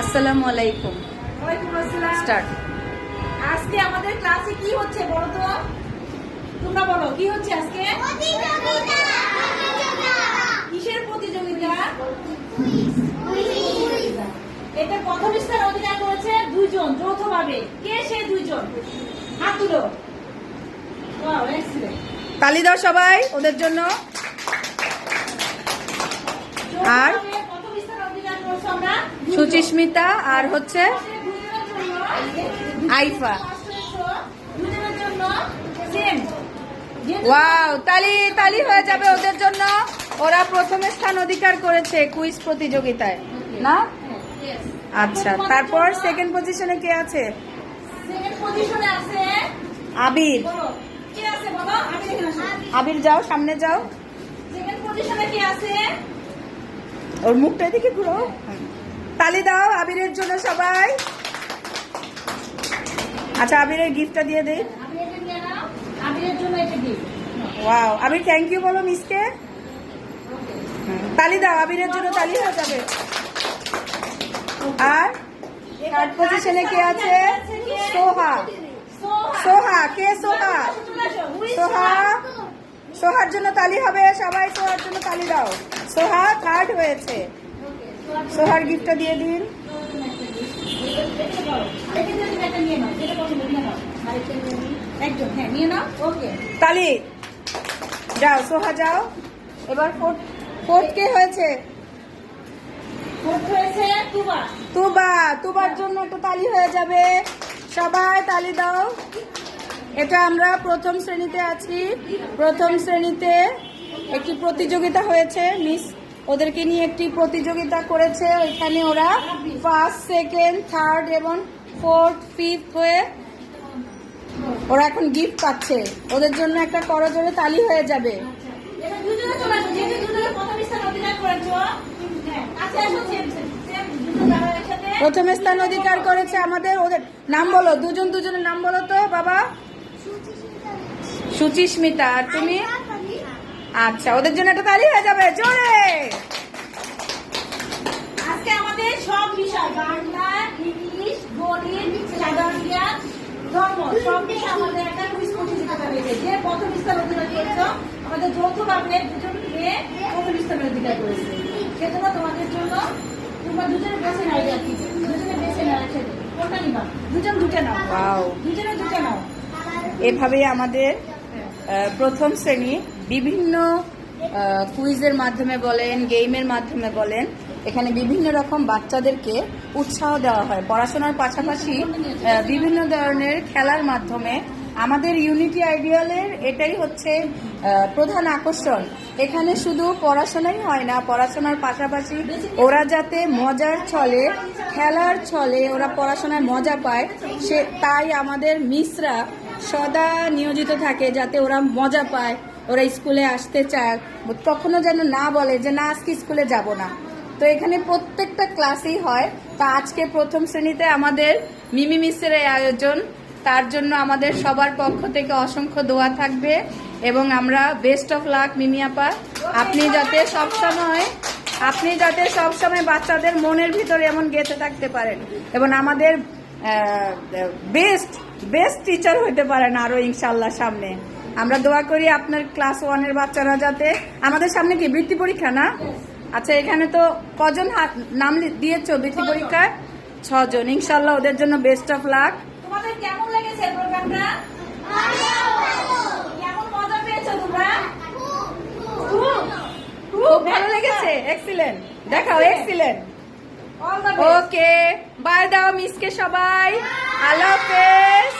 আসসালামু আলাইকুম। ওয়ালাইকুম আসসালাম। স্টার্ট। আজকে আমাদের ক্লাসে কি হচ্ছে বলো তো? তোমরা বলো কি হচ্ছে আজকে? কিসের প্রতিযোগিতা? এটা প্রথম স্থান অধিকার করেছে দুইজন যৌথভাবে। কে সে দুইজন? হাত তুলো। তালি দাও সবাই ওদের জন্য। আর? যৌথভাবে প্রথম স্থান অধিকার করেছে আমরা দুইজন। সুচিস্মিতা আর হচ্ছে আইফা। ওয়াও তালি তালি হয়ে যাবে ওদের জন্য। ওরা প্রথম স্থান অধিকার করেছে কুইজ প্রতিযোগিতায় না? আচ্ছা তারপর সেকেন্ড পজিশনে কে আছে? আবির। আবির যাও সামনে যাও। ওর মুখটা এদিকে ঘুরো তালি দাও আবিরের জন্য সবাই। আচ্ছা আবিরের গিফটটা দিয়ে দেই ওয়াও আবির থ্যাংক ইউ বলো মিসকে। তালি দাও আবিরের জন্য তালি হয়ে যাবে। আর থার্ড পজিশনে কে আছে? সোহা। সোহা, কে সোহা? সোহা। সোহার জন্য তালি হবে, সবাই সোহার জন্য তালি দাও। সোহা থার্ড হয়েছে। সোহার গিফটটা দিয়ে দিন। তালি, যাও, সোহা যাও। এবার ফোর্থ হয়েছে? তুবার জন্য তালি হয়ে যাবে। সবাই তালি দাও। এটা আমরা প্রথম শ্রেণীতে আছি। প্রথম শ্রেণীতে একটি প্রতিযোগিতা হয়েছে, মিস ওদেরকে নিয়ে একটি প্রতিযোগিতা করেছে। ওইখানে ওরা ফার্স্ট সেকেন্ড থার্ড এবং ফোর্থ ফিফথ হয়ে ওরা এখন গিফট পাচ্ছে। ওদের জন্য একটা করজোরে তালি হয়ে যাবে। প্রথম স্থান অধিকার করেছ হ্যাঁ স্থান অধিকার করেছে আমাদের ওদের। নাম বলো দুজন দুজনের নাম বলো তো বাবা। সুচিস্মিতা। তুমি? আচ্ছা ওদের জন্য একটা তালি হয়ে যাবে জোরে আজকে আমাদের সব বিষয় বাংলা ইংলিশ গণিত সাধারণ জ্ঞান ধর্ম সব আমাদের একটা কুইজ প্রতিযোগিতা হয়েছে। যে প্রথম স্থান অধিকার করেছ আমাদের যৌথভাবে দুজন প্রথম অধিকার করেছে। সেজন্য তোমাদের জন্য তোমরা দুজনে বেছে দুজনে বেছে নাও একসাথে কোনটা নিবা? দুজন দুটো নাও. দুজনে দুটো নাও। এভাবেই আমাদের প্রথম শ্রেণি বিভিন্ন কুইজের মাধ্যমে বলেন গেমের মাধ্যমে বলেন এখানে বিভিন্ন রকম বাচ্চাদেরকে উৎসাহ দেওয়া হয়। পড়াশোনার পাশাপাশি বিভিন্ন ধরনের খেলার মাধ্যমে আমাদের ইউনিটি আইডিয়ালের এটাই হচ্ছে প্রধান আকর্ষণ। এখানে শুধু পড়াশোনাই হয় না, পড়াশোনার পাশাপাশি ওরা যাতে মজার ছলে, খেলার ছলে ওরা পড়াশোনায় মজা পায়, সে তাই আমাদের মিসরা সদা নিয়োজিত থাকে যাতে ওরা মজা পায়, ওরা স্কুলে আসতে চায়। কখনো যেন না বলে যে, না, আজকে স্কুলে যাব না। তো এখানে প্রত্যেকটা ক্লাসেই হয়। তা আজকে প্রথম শ্রেণীতে আমাদের মিমি মিসের এই আয়োজন। তার জন্য আমাদের সবার পক্ষ থেকে অসংখ্য দোয়া থাকবে এবং আমরা বেস্ট অফ লাক মিমি আপা। আপনি যাতে সবসময়, আপনি যাতে সবসময় বাচ্চাদের মনের ভিতরে এমন গেঁথে থাকতে পারেন এবং আমাদের বেস্ট বেস্ট টিচার হইতে পারেন আরও ইনশাল্লাহ সামনে। আমরা দোয়া করি আপনার ক্লাস ওয়ানের বাচ্চারা যাতে, আমাদের সামনে কি, বৃত্তি পরীক্ষা না? আচ্ছা এখানে তো কজন নাম দিয়েছ বৃত্তি পরীক্ষায়? ছজন। ইনশাল্লাহ ওদের জন্য বেস্ট অফ লাক তোমাদের কেমন লেগেছে প্রোগ্রামটা? কেমন মজা পেয়েছ তোমরা? খুব খুব ভালো লেগেছে। এক্সিলেন্ট দেখাও এক্সিলেন্ট ওকে বাই দাও মিসকে সবাই। আল্লাহ হাফেজ